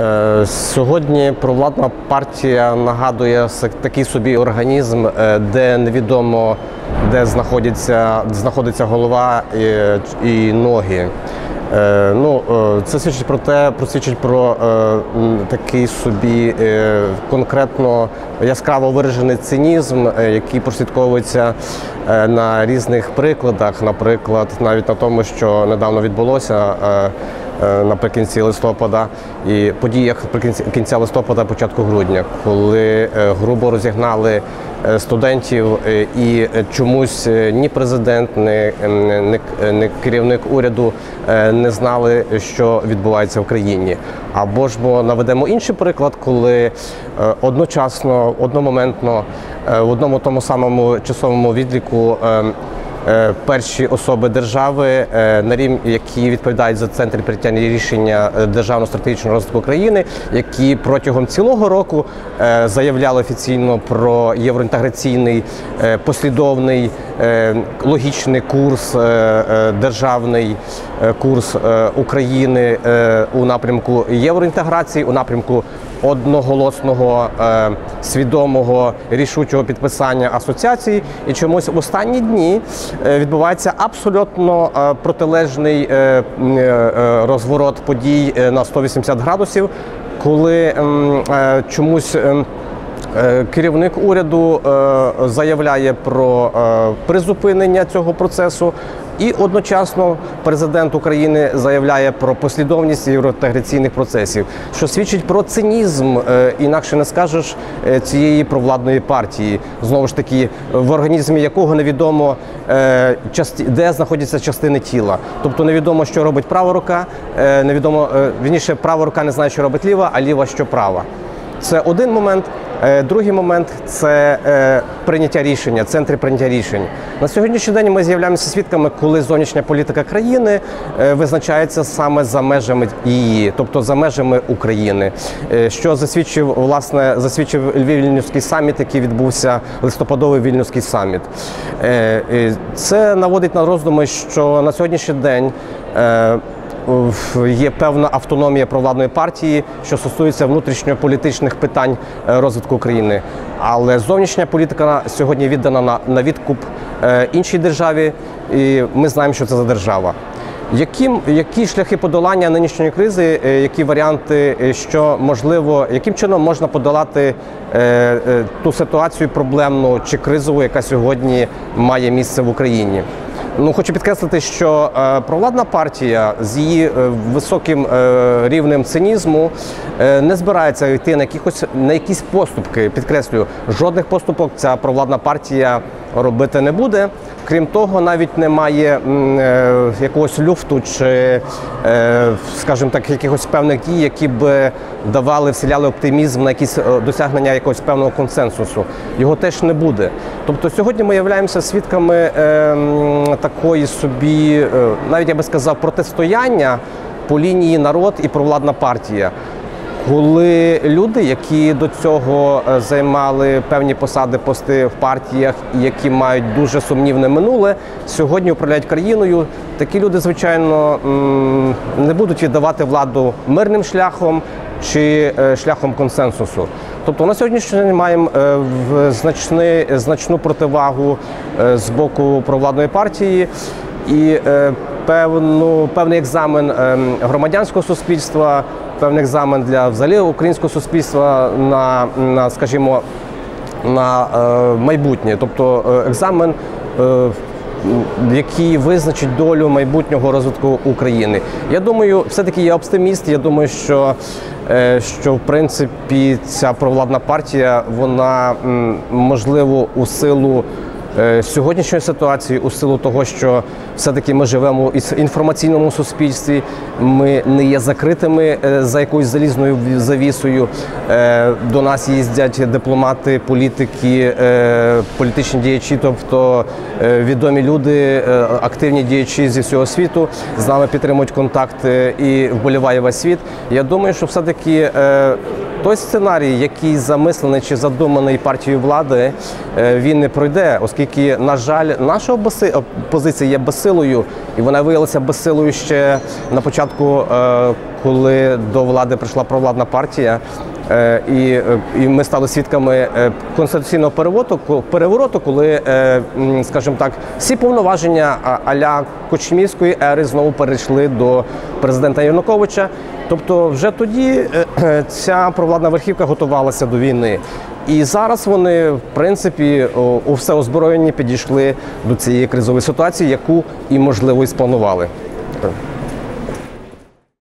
Е, Сьогодні провладна партія нагадує такий собі організм, е, де невідомо де знаходиться, знаходиться голова і, і ноги. Е, Ну, е, це свідчить про те, про е, м, такий собі е, конкретно яскраво виражений цинізм, е, який прослідковується е, на різних прикладах. Наприклад, навіть на тому, що недавно відбулося. е, е, Наприкінці листопада і подіях кінця листопада, початку грудня, коли е, грубо розігнали е, студентів, е, і е, чомусь е, ні президент, ні, е, ні, ні керівник уряду е, не знали, що відбувається в країні. Або ж бо наведемо інший приклад, коли е, одночасно, одномоментно, е, в одному тому самому часовому відліку. Е, перші особи держави, е, на рівні, які відповідають за центр прийняття рішення е, державного стратегічного розвитку країни, які протягом цілого року заявляли офіційно про євроінтеграційний послідовний логічний курс, державний курс е, України е, у напрямку євроінтеграції, у напрямку одноголосного е, свідомого рішучого підписання асоціації, і чомусь в останні дні е, відбувається абсолютно е, протилежний е, е, розворот подій е, на 180 градусів, коли е, чомусь. ем, Е, Керівник уряду е, заявляє про е, призупинення цього процесу, і одночасно президент України заявляє про послідовність євроінтеграційних процесів, що свідчить про цинізм, е, інакше не скажеш е, цієї провладної партії. Знову ж таки, в організмі якого невідомо е, де знаходяться частини тіла. Тобто невідомо, що робить права рука, невідомо вірніше, права рука не знає, що робить ліва, а ліва що права. Це один момент. Е, Другий момент це е, прийняття рішення, центри прийняття рішень. На сьогоднішній день ми з'являємося свідками, коли зовнішня політика країни е, визначається саме за межами її, тобто за межами України, що засвідчив власне засвідчив Вільнюський саміт, який відбувся листопадовий Вільнюський саміт. Це наводить на роздуми, що на сьогоднішній день. Е, є певна автономія провладної партії, що стосується внутрішньополітичних питань е, розвитку України. Але зовнішня політика сьогодні віддана на, відкуп е, іншій державі, і ми знаємо, що це за держава. Яким, які шляхи подолання нинішньої кризи, які варіанти, що можливо, яким чином можна подолати е, е, ту ситуацію проблемну чи кризову, яка сьогодні має місце в Україні? Ну, хочу підкреслити, що е, провладна партія з її е, високим е, рівнем цинізму е, не збирається йти на якихось на якісь поступки. Підкреслюю, жодних поступок ця провладна партія робити не буде. Крім того, навіть немає е, якогось люфту чи, е, скажімо так, якихось певних дій, які б давали, вселяли оптимізм на якісь е, досягнення якогось певного консенсусу. Його теж не буде. Тобто сьогодні ми являємося свідками такої собі, навіть я би сказав, протистояння по лінії народ і провладна партія. Коли люди, які до цього е, займали певні посади, пости в партіях, які мають дуже сумнівне минуле, сьогодні управляють країною. Такі люди, звичайно, не будуть віддавати владу мирним шляхом чи е, шляхом консенсусу. Тобто на сьогоднішній день маємо е, значний, значну противагу з боку провладної партії і певну, певний екзамен е, громадянського суспільства, певний екзамен для взагалі українського суспільства на, на скажімо, на е, майбутнє, тобто е, екзамен. е, який визначить долю майбутнього розвитку України. Я думаю, все-таки я оптиміст. Я думаю, що, е, що в принципі ця провладна партія, вона можливо у силу сьогоднішньої ситуації, у силу того, що все-таки ми живемо в інформаційному суспільстві, ми не є закритими е, за якоюсь залізною завісою. Е, До нас їздять дипломати, політики, е, політичні діячі, тобто е, відомі люди, е, активні діячі зі всього світу з нами підтримують контакти і вболіває весь світ. Я думаю, що все-таки е, той сценарій, який замислений чи задуманий партією влади, е, він не пройде, оскільки, на жаль, наша опозиція є безсилою, і вона виявилася безсилою ще на початку, е, коли до влади прийшла провладна партія, і, е, і ми стали свідками е, конституційного перевороту, перевороту, коли, е, скажімо так, всі повноваження аля Кочмівської ери знову перейшли до президента Януковича. Тобто, вже тоді е, е, ця провладна верхівка готувалася до війни. І зараз вони, в принципі, у всеозброєнні підійшли до цієї кризової ситуації, яку і можливо і спланували.